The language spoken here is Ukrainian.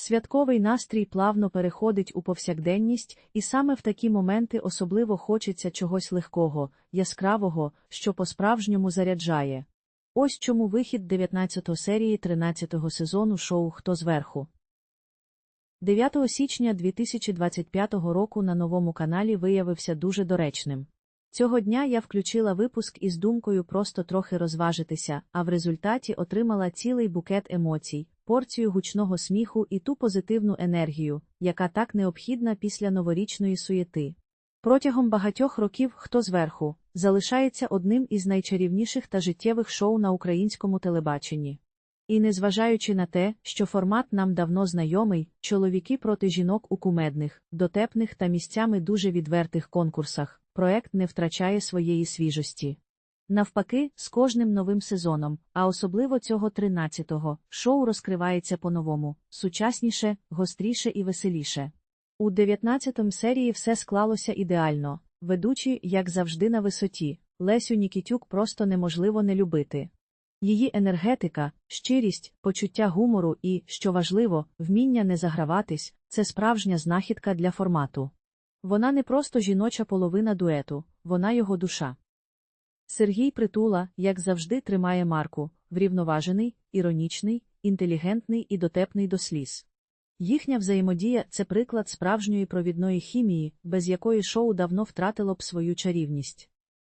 Святковий настрій плавно переходить у повсякденність, і саме в такі моменти особливо хочеться чогось легкого, яскравого, що по-справжньому заряджає. Ось чому вихід 19 серії 13 сезону шоу Хто зверху. 9 січня 2025 року на новому каналі виявився дуже доречним. Цього дня я включила випуск із думкою просто трохи розважитися, а в результаті отримала цілий букет емоцій, порцію гучного сміху і ту позитивну енергію, яка так необхідна після новорічної суєти. Протягом багатьох років хто зверху залишається одним із найчарівніших та життєвих шоу на українському телебаченні. І незважаючи на те, що формат нам давно знайомий, чоловіки проти жінок у кумедних, дотепних та місцями дуже відвертих конкурсах, проект не втрачає своєї свіжості. Навпаки, з кожним новим сезоном, а особливо цього 13-го, шоу розкривається по-новому, сучасніше, гостріше і веселіше. У 19-м серії все склалося ідеально, ведучі, як завжди, на висоті, Лесю Нікітюк просто неможливо не любити. Її енергетика, щирість, почуття гумору і, що важливо, вміння не заграватись це справжня знахідка для формату. Вона не просто жіноча половина дуету, вона його душа. Сергій Притула, як завжди, тримає марку врівноважений, іронічний, інтелігентний і дотепний до сліз. Їхня взаємодія це приклад справжньої провідної хімії, без якої шоу давно втратило б свою чарівність.